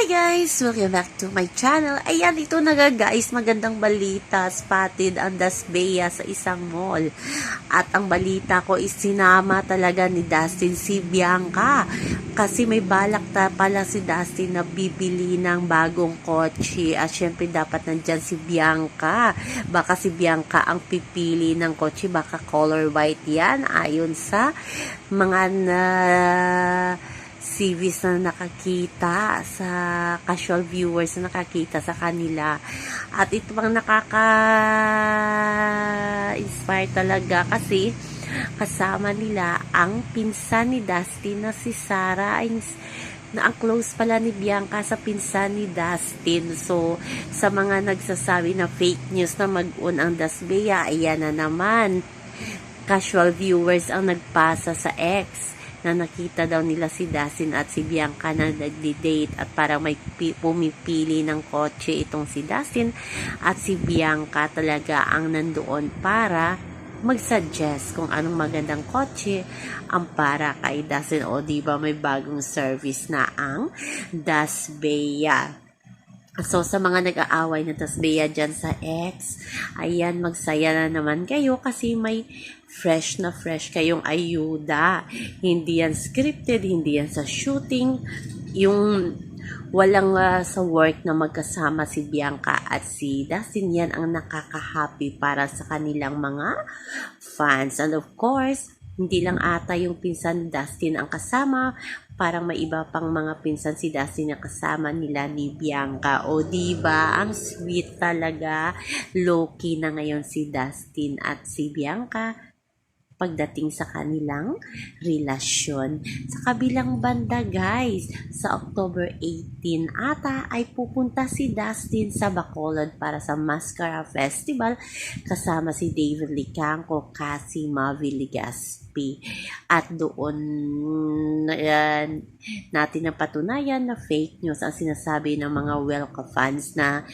Hi guys! Welcome back to my channel. Ayan, ito na nga guys, magandang balita. Spotted ang Dasbea sa isang mall. At ang balita ko is sinama talaga ni Dustin si Bianca. Kasi may balak ta pala si Dustin na bibili ng bagong kotse. At syempre dapat nandyan si Bianca. Baka si Bianca ang pipili ng kotse. Baka color white yan ayon sa mga na CVs na nakakita sa casual viewers na nakakita sa kanila. At ito pang nakaka-inspire talaga kasi kasama nila ang pinsan ni Dustin na si Sarah ay na ang close pala ni Bianca sa pinsan ni Dustin. So, sa mga nagsasabi na fake news na mag-un ang Dasbea, ayan na naman. Casual viewers ang nagpasa sa ex na nakita daw nila si Dustin at si Bianca na nagdi-date at parang may pi- pumipili ng kotse itong si Dustin at si Bianca talaga ang nandoon para mag-suggest kung anong magandang kotse ang para kay Dustin o di ba may bagong service na ang Dasbea. So, sa mga nag-aaway na tasbeya dyan sa ex, ayan, magsaya na naman kayo kasi may fresh na fresh kayong ayuda. Hindi yan scripted, hindi yan sa shooting. Yung walang ah, sa work na magkasama si Bianca at si Dustin, yan ang nakaka-happy para sa kanilang mga fans. And of course, hindi lang ata yung pinsan Dustin ang kasama, parang may iba pang mga pinsan si Dustin na kasama nila ni Bianca. O di ba ang sweet talaga. Low-key na ngayon si Dustin at si Bianca pagdating sa kanilang relasyon. Sa kabilang banda guys, sa October 18 ata ay pupunta si Dustin sa Bacolod para sa Mascara Festival kasama si David Licangco, Cassie Mavi Legaspi. At doon ayan, natin napatunayan na fake news ang sinasabi ng mga Welka fans na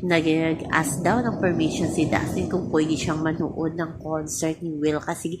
nag-ask daw ng permission si Dustin kung pwede siyang manood ng concert ni Will kasi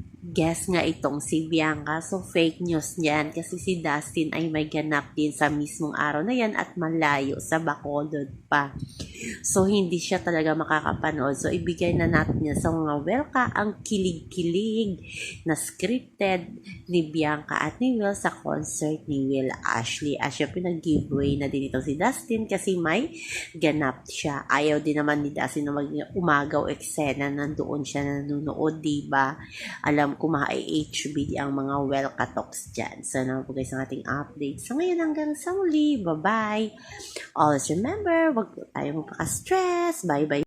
guess nga itong si Bianca. So, fake news niyan kasi si Dustin ay may ganap din sa mismong araw na yan at malayo sa Bacolod pa. So, hindi siya talaga makakapanood. So, ibigay na natin yan sa mga welka ang kilig-kilig na scripted ni Bianca at ni Will sa concert ni Will Ashley. At syempre, nag-giveaway na din ito si Dustin kasi may ganap siya. Ayaw din naman ni Dustin na mag umagaw eksena nandoon siya nanonood, diba? Alam ko mga HBD ang mga welka talks dyan. Naman po guys ang ating update. So, ngayon hanggang sa muli. Bye-bye! Always remember, wag po tayo magpaka-stress. Bye-bye!